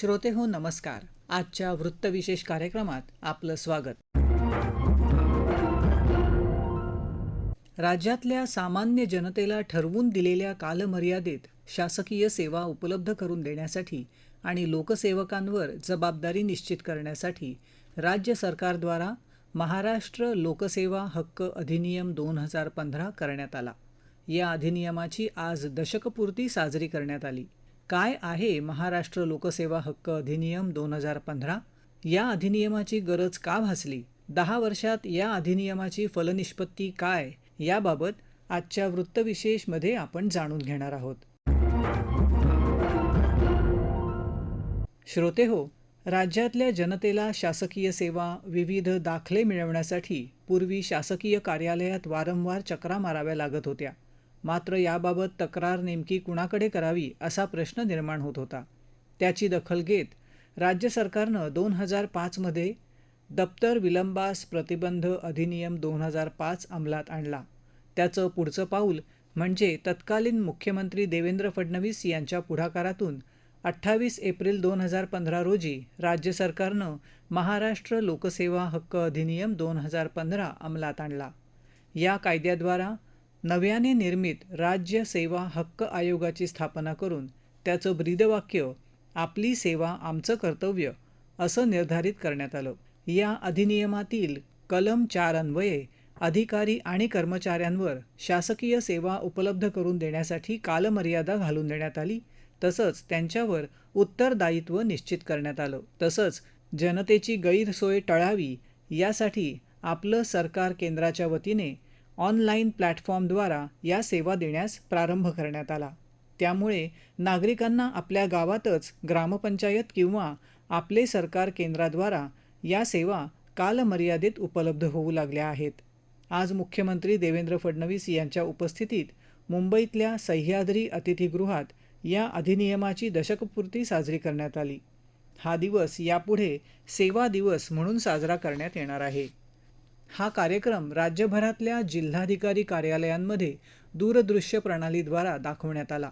श्रोते हो नमस्कार. आजच्या वृत्तविशेष कार्यक्रमात आपलं स्वागत. राज्यातल्या सामान्य जनतेला ठरवून दिलेल्या कालमर्यादेत शासकीय सेवा उपलब्ध करून देण्यासाठी आणि लोकसेवकांवर जबाबदारी निश्चित करण्यासाठी राज्य सरकारद्वारा महाराष्ट्र लोकसेवा हक्क अधिनियम दोन हजार पंधरा करण्यात आला. या अधिनियमाची आज दशकपूर्ती साजरी करण्यात आली. काय आहे महाराष्ट्र लोकसेवा हक्क अधिनियम दोन हजार पंधरा? या अधिनियमाची गरज का भासली? दहा वर्षात या अधिनियमाची फलनिष्पत्ती काय? याबाबत आजच्या वृत्तविशेषमध्ये आपण जाणून घेणार आहोत. श्रोते हो राज्यातल्या जनतेला शासकीय सेवा विविध दाखले मिळवण्यासाठी पूर्वी शासकीय कार्यालयात वारंवार चक्रा माराव्या लागत होत्या. मात्र याबाबत तक्रार नेमकी कुणाकडे करावी असा प्रश्न निर्माण होत होता. त्याची दखल घेत राज्य सरकारनं दोन हजार पाचमध्ये दप्तर विलंबास प्रतिबंध अधिनियम दोन हजार पाच अंमलात आणला. त्याचं पुढचं पाऊल म्हणजे तत्कालीन मुख्यमंत्री देवेंद्र फडणवीस यांच्या पुढाकारातून अठ्ठावीस एप्रिल दोन हजार पंधरा रोजी राज्य सरकारनं महाराष्ट्र लोकसेवा हक्क अधिनियम दोन हजार पंधरा अंमलात आणला. या कायद्याद्वारा नव्याने निर्मित राज्य सेवा हक्क आयोगाची स्थापना करून त्याचं ब्रीदवाक्य आपली सेवा आमचं कर्तव्य असं निर्धारित करण्यात आलं. या अधिनियमातील कलम चार अन्वये अधिकारी आणि कर्मचाऱ्यांवर शासकीय सेवा उपलब्ध करून देण्यासाठी कालमर्यादा घालून देण्यात आली तसंच त्यांच्यावर उत्तरदायित्व निश्चित करण्यात आलं. तसंच जनतेची गैरसोय टळावी यासाठी आपलं सरकार केंद्राच्या वतीने ऑनलाईन प्लॅटफॉर्मद्वारा या सेवा देण्यास प्रारंभ करण्यात आला. त्यामुळे नागरिकांना आपल्या गावातच ग्रामपंचायत किंवा आपले सरकार केंद्राद्वारा या सेवा कालमर्यादेत उपलब्ध होऊ लागल्या आहेत. आज मुख्यमंत्री देवेंद्र फडणवीस यांच्या उपस्थितीत मुंबईतल्या सह्याद्री अतिथीगृहात या अधिनियमाची दशकपूर्ती साजरी करण्यात आली. हा दिवस यापुढे सेवा दिवस म्हणून साजरा करण्यात येणार आहे. हा कार्यक्रम राज्यभरातल्या जिल्हाधिकारी कार्यालयांमध्ये दूरदृश्य प्रणालीद्वारा दाखवण्यात आला.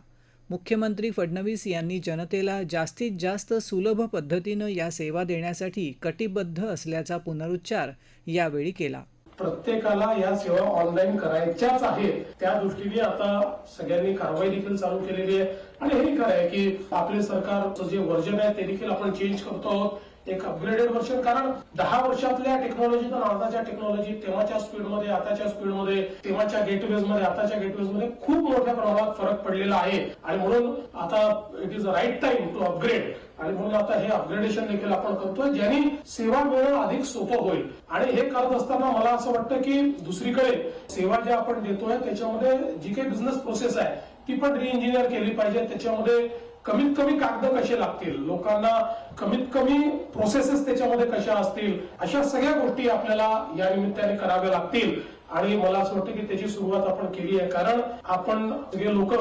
मुख्यमंत्री फडणवीस यांनी जनतेला जास्तीत जास्त सुलभ पद्धतीनं या सेवा देण्यासाठी कटिबद्ध असल्याचा पुनरुच्चार यावेळी केला. प्रत्येकाला या सेवा ऑनलाईन करायच्याच आहेत. त्या दृष्टीने आता सगळ्यांनी कारवाई देखील चालू केलेली आहे. आणि हे खरं आहे की आपले सरकारचं जे वर्जन आहे ते देखील आपण चेंज करतो आहोत. एक अपग्रेडेड वर्षन कारण दहा वर्षातल्या टेक्नॉलॉजी तर आताच्या टेक्नॉलॉजी तेव्हाच्या स्पीडमध्ये आताच्या स्पीडमध्ये तेव्हाच्या गेटवेजमध्ये आताच्या गेटवेजमध्ये खूप मोठ्या प्रमाणात फरक पडलेला आहे. आणि म्हणून आता it is a right time to upgrade आणि म्हणून आता हे अपग्रेडेशन देखील आपण करतोय ज्यांनी सेवा मिळणं अधिक सोपं होईल. आणि हे करत असताना मला असं वाटतं की दुसरीकडे सेवा ज्या आपण देतोय त्याच्यामध्ये जी काही बिझनेस प्रोसेस आहे ती पण रिइंजिनियर केली पाहिजे. त्याच्यामध्ये कमीत कमी कागद कसे लागतील? लोकांना कमीत कमी प्रोसेसेस त्याच्यामध्ये कशा असतील? अशा सगळ्या गोष्टी आपल्याला या निमित्ताने कराव्या लागतील. आणि मला असं वाटतं की त्याची सुरुवात आपण केली आहे. कारण आपण सगळे लोक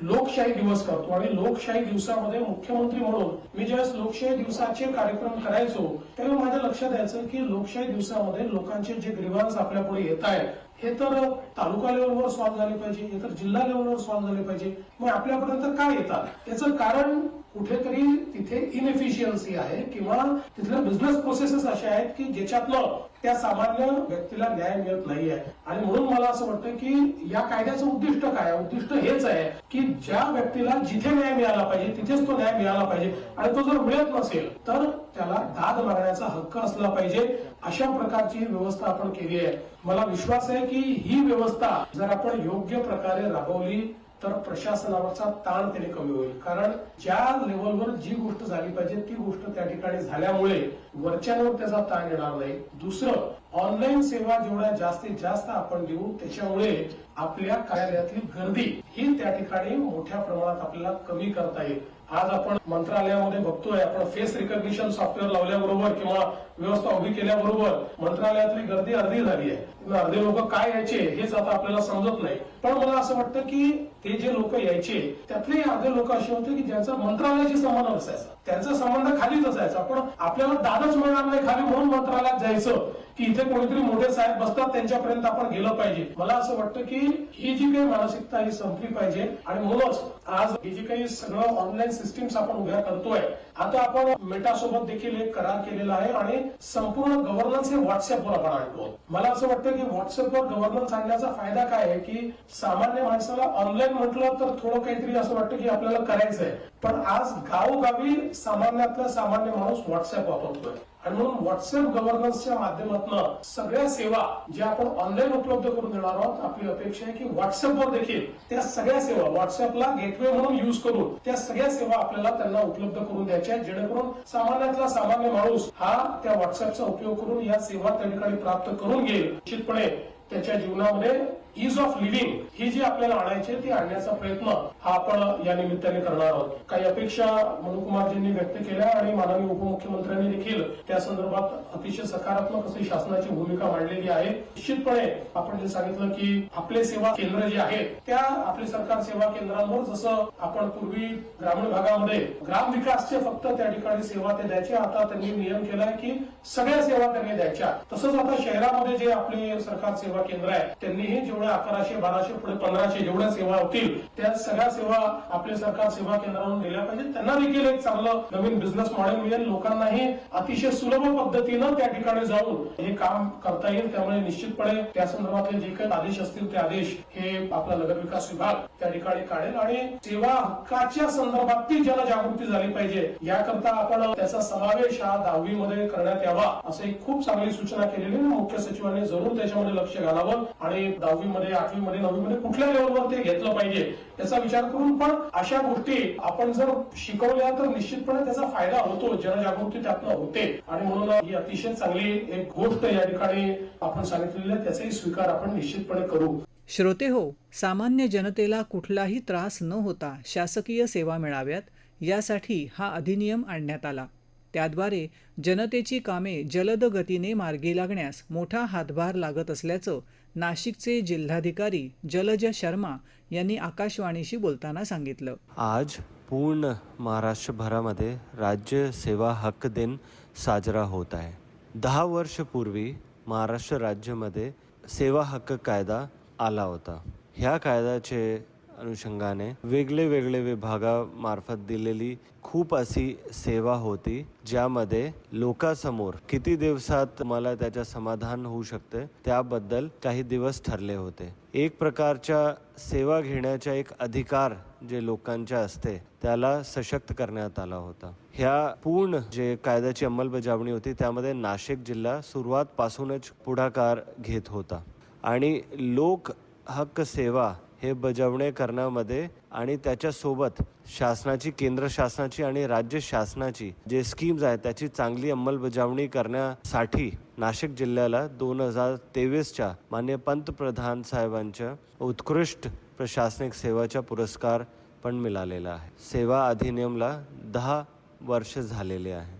लोकशाही दिवस करतो आणि लोकशाही दिवसामध्ये मुख्यमंत्री म्हणून मी ज्यावेळेस लोकशाही दिवसाचे कार्यक्रम करायचो त्यावेळी माझ्या लक्षात यायचं की लोकशाही दिवसामध्ये लोकांचे जे ग्रीवांस आपल्यापुढे येत आहेत हे तर तालुका लेवलवर सॉल्व्ह झाले पाहिजे हे तर जिल्हा लेवलवर सॉल्व्ह झाले पाहिजे. मग आपल्यापर्यंत काय येतात? याचं कारण कुठेतरी तिथे इनएफिशियन्सी आहे किंवा तिथल्या बिझनेस प्रोसेसेस अशा आहेत की ज्याच्यातनं त्या सामान्य व्यक्तीला न्याय मिळत नाहीये. आणि म्हणून मला असं वाटतं की या कायद्याचं उद्दिष्ट काय उद्दिष्ट हेच आहे की ज्या व्यक्तीला जिथे न्याय मिळाला पाहिजे तिथेच तो न्याय मिळाला पाहिजे. आणि तो जर मिळत नसेल तर त्याला दाद मागण्याचा हक्क असला पाहिजे. अशा प्रकारची व्यवस्था आपण केली आहे. मला विश्वास आहे की ही व्यवस्था जर आपण योग्य प्रकारे राबवली तर प्रशासनावरचा ताण त्याने कमी होईल. कारण ज्या लेवलवर जी गोष्ट झाली पाहिजे ती गोष्ट त्या ठिकाणी झाल्यामुळे वरच्यावर त्याचा ताण येणार नाही. दुसरं ऑनलाईन सेवा जेवढ्या जास्तीत जास्त आपण देऊ त्याच्यामुळे आपल्या कार्यालयातली गर्दी ही त्या ठिकाणी मोठ्या प्रमाणात आपल्याला कमी करता येईल. आज आपण मंत्रालयामध्ये बघतोय आपण फेस रिकग्निशन सॉफ्टवेअर लावल्याबरोबर किंवा व्यवस्था उभी केल्याबरोबर मंत्रालयातली गर्दी अर्धी झाली आहे. अर्धे लोक काय यायचे हेच आता आपल्याला समजत नाही. पण मला असं वाटतं की ते जे लोक यायचे त्यातले अर्धे लोक असे होते की ज्यांचा मंत्रालयाशी संबंध असायचा त्यांचा संबंध खालीच असायचा. पण आपल्याला दादच मिळणार नाही खाली म्हणून मंत्रालयात जायचं. की इथे कोणीतरी मोठे साहेब बसतात त्यांच्यापर्यंत आपण गेलं पाहिजे. मला असं वाटतं की ही जी काही मानसिकता ही संपली पाहिजे. आणि म्हणूनच आज ही जी काही सगळं ऑनलाईन सिस्टीम्स आपण उभ्या करतोय आता आपण मेटा सोबत देखील एक करार केलेला आहे आणि संपूर्ण गव्हर्नन्स हे व्हॉट्सअपवर आपण आणतो. मला असं वाटतं की व्हॉट्सअपवर गव्हर्नन्स आणण्याचा फायदा काय आहे की सामान्य माणसाला ऑनलाईन म्हटलं तर थोडं काहीतरी असं वाटतं की आपल्याला करायचं आहे पण आज गावोगावी सामान्यातला सामान्य माणूस व्हॉट्सअप वापरतोय. आणि म्हणून व्हॉट्सअप गव्हर्नन्सच्या माध्यमातून सगळ्या सेवा ज्या आपण ऑनलाईन उपलब्ध करून देणार आहोत आपली अपेक्षा आहे की व्हॉट्सअपवर देखील त्या सगळ्या सेवा व्हॉट्सअपला गेटवे म्हणून युज करून त्या सगळ्या सेवा आपल्याला त्यांना उपलब्ध करून द्यायच्या आहेत जेणेकरून सामान्यातला सामान्य माणूस हा त्या व्हॉट्सअपचा उपयोग करून या सेवा त्या ठिकाणी प्राप्त करून घेईल. निश्चितपणे त्याच्या जीवनामध्ये इज ऑफ लिव्हिंग ही जी आपल्याला आणायची आहे, ती आणण्याचा प्रयत्न हा आपण या निमित्ताने करणार आहोत. काही अपेक्षा मनुकुमारजींनी व्यक्त केल्या आणि माननीय उपमुख्यमंत्र्यांनी देखील त्या संदर्भात अतिशय सकारात्मक अशी शासनाची भूमिका मांडलेली आहे. निश्चितपणे आपण जे सांगितलं की आपले सेवा केंद्र जे आहेत त्या आपले सरकार सेवा केंद्रांवर जसं आपण पूर्वी ग्रामीण भागामध्ये ग्राम विकासचे फक्त त्या ठिकाणी सेवा ते द्यायचे आता त्यांनी नियम केलाय की सगळ्या सेवा त्यांनी द्यायच्या. तसंच आता शहरामध्ये जे आपले सरकार सेवा केंद्र आहे त्यांनीही जेवढ्या अकराशे बाराशे पुढे पंधराशे जेवढ्या सेवा होतील त्या सगळ्या सेवा आपले सरकार सेवा केंद्रावरून दिल्या पाहिजेत. त्यांना देखील एक चांगलं नवीन बिझनेस मॉडेल मिळेल. लोकांनाही अतिशय सुलभ पद्धतीनं त्या ठिकाणी जाऊन हे काम करता येईल. त्यामुळे निश्चितपणे त्या संदर्भातले जे काही आदेश असतील ते आदेश हे आपला नगर विकास विभाग त्या ठिकाणी काढेल. आणि सेवा हक्काच्या संदर्भातील ती जनजागृती झाली पाहिजे याकरता आपण त्याचा समावेश हा दहावीमध्ये करण्यात यावा असं एक खूप चांगली सूचना केलेली मुख्य सचिवांनी जरूर त्याच्यामध्ये लक्ष घालावं आणि दहावी मध्ये आठवीमध्ये नववीमध्ये कुठल्या लेवलवर ते घेतलं पाहिजे त्याचा विचार करून पण अशा गोष्टी आपण जर शिकवल्या तर निश्चितपणे त्याचा फायदा होतो जनजागृती त्यातनं होते. आणि म्हणून ही अतिशय चांगली एक गोष्ट या ठिकाणी आपण सांगितलेली आहे त्याचाही स्वीकार आपण निश्चितपणे करू. श्रोते हो सामान्य जनतेला कुठलाही त्रास न होता शासकीय सेवा मिळाव्यात यासाठी हा अधिनियम आणण्यात आला. त्याद्वारे जनतेची कामे जलद गतीने मार्गी लागण्यास मोठा हातभार लागत असल्याचं नाशिकचे जिल्हाधिकारी जलज शर्मा यांनी आकाशवाणीशी बोलताना सांगितलं. आज पूर्ण महाराष्ट्रभरामध्ये राज्य सेवा हक्क दिन साजरा होत आहे. दहा वर्षपूर्वी महाराष्ट्र राज्यामध्ये सेवा हक्क कायदा आला होता. ह्या कायद्याचे अनुषंगाने वेगळे वेगळे विभागामार्फत दिलेली खूप अशी सेवा होती ज्यामध्ये लोकांसमोर किती दिवसात मला त्याच्या समाधान होऊ शकते त्याबद्दल काही दिवस ठरले होते. एक प्रकारच्या सेवा घेण्याचा एक अधिकार जे लोकांच्या असते त्याला सशक्त करण्यात आला होता. ह्या पूर्ण जे कायद्याची अंमलबजावणी होती त्यामध्ये नाशिक जिल्हा सुरुवातपासूनच पुढाकार घेत होता. आणि लोक हक्क सेवा हे बजावणे करण्यामध्ये आणि त्याच्यासोबत शासनाची केंद्र शासनाची आणि राज्य शासनाची जे स्कीम्स आहेत त्याची चांगली अंमलबजावणी करण्यासाठी नाशिक जिल्ह्याला दोन हजार तेवीसच्या मान्य पंतप्रधान साहेबांच्या उत्कृष्ट प्रशासनिक सेवाचा पुरस्कार पण मिळालेला आहे. सेवा अधिनियमला दहा वर्ष झालेले आहे.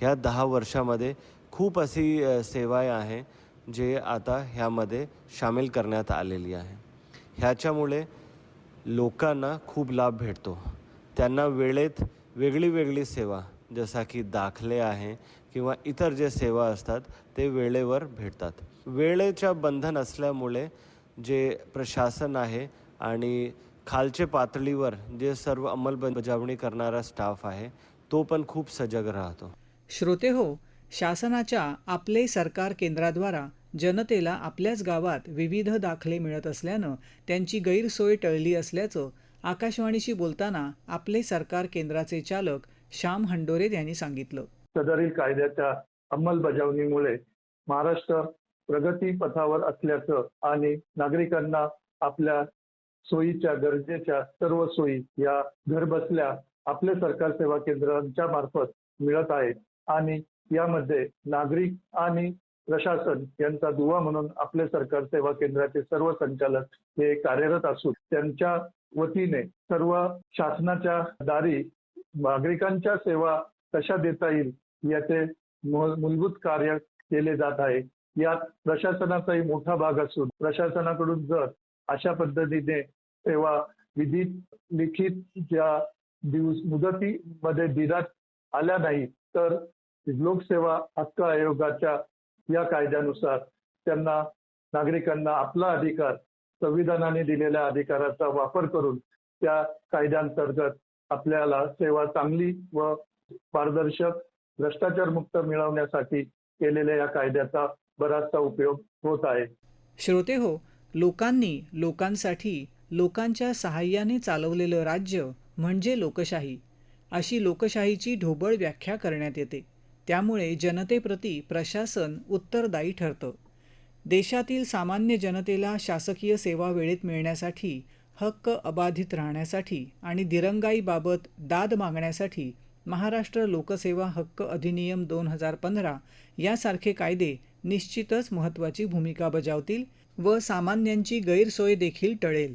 ह्या दहा वर्षामध्ये खूप अशी सेवा सेवाए आहे जे आता ह्यामध्ये सामील करण्यात आलेली आहे. ह्याच्यामुळे लोकांना खूप लाभ भेटतो. त्यांना वेळेत वेगळी वेगळी सेवा जसा की दाखले आहे किंवा इतर जे सेवा असतात ते वेळेवर भेटतात. वेळेच्या बंधन असल्यामुळे जे प्रशासन आहे आणि खालचे पातळीवर जे सर्व अंमलबजावणी करणारा स्टाफ आहे तो पण खूप सजग राहतो. श्रोते हो शासनाच्या आपले सरकार केंद्राद्वारा जनतेला आपल्याच गावात विविध दाखले मिळत असल्यानं त्यांची गैरसोय टळली असल्याचं आकाशवाणीशी बोलताना आपले सरकार केंद्राचे चालक श्याम हंडोरे यांनी सांगितलं. सदरील कायद्याच्या अंमलबजावणीमुळे महाराष्ट्र प्रगती पथावर असल्याचं आणि नागरिकांना आपल्या सोयीच्या गरजेच्या सर्व सोयी या घरबसल्या आपल्या सरकार सेवा केंद्रांच्या मार्फत मिळत आहेत आणि यामध्ये नागरिक आणि प्रशासन यांचा दुवा म्हणून आपले सरकार सेवा केंद्राचे सर्व संचालक हे कार्यरत असून त्यांच्या वतीने सर्व शासनाच्या दारी नागरिकांच्या सेवा कशा देता येईल याचे मूलभूत कार्य केले जात आहे. यात प्रशासनाचाही मोठा भाग असून प्रशासनाकडून जर अशा पद्धतीने सेवा विधी लिखित ज्या दिवस मुदतीमध्ये देण्यात आल्या नाही तर लोकसेवा हक्क आयोगाच्या या कायद्यानुसार त्यांना नागरिकांना आपला अधिकार संविधानाने दिलेल्या अधिकाराचा वापर करून त्या कायद्यांतर्गत आपल्याला सेवा चांगली व पारदर्शक भ्रष्टाचार मुक्त मिळवण्यासाठी केलेल्या या कायद्याचा बराचसा उपयोग होत आहे. श्रोते हो लोकांनी लोकांसाठी लोकांच्या सहाय्याने चालवलेलं राज्य म्हणजे लोकशाही. अशी लोकशाहीची ढोबळ व्याख्या करण्यात येते. त्यामुळे जनतेप्रती प्रशासन उत्तरदायी ठरतं. देशातील सामान्य जनतेला शासकीय सेवा वेळेत मिळण्यासाठी हक्क अबाधित राहण्यासाठी आणि दिरंगाईबाबत दाद मागण्यासाठी महाराष्ट्र लोकसेवा हक्क अधिनियम दोन हजार पंधरा यासारखे कायदे निश्चितच महत्त्वाची भूमिका बजावतील व सामान्यांची गैरसोय देखील टळेल.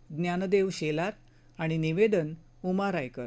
ज्ञानदेव शेलार आणि निवेदन उमा रायकर.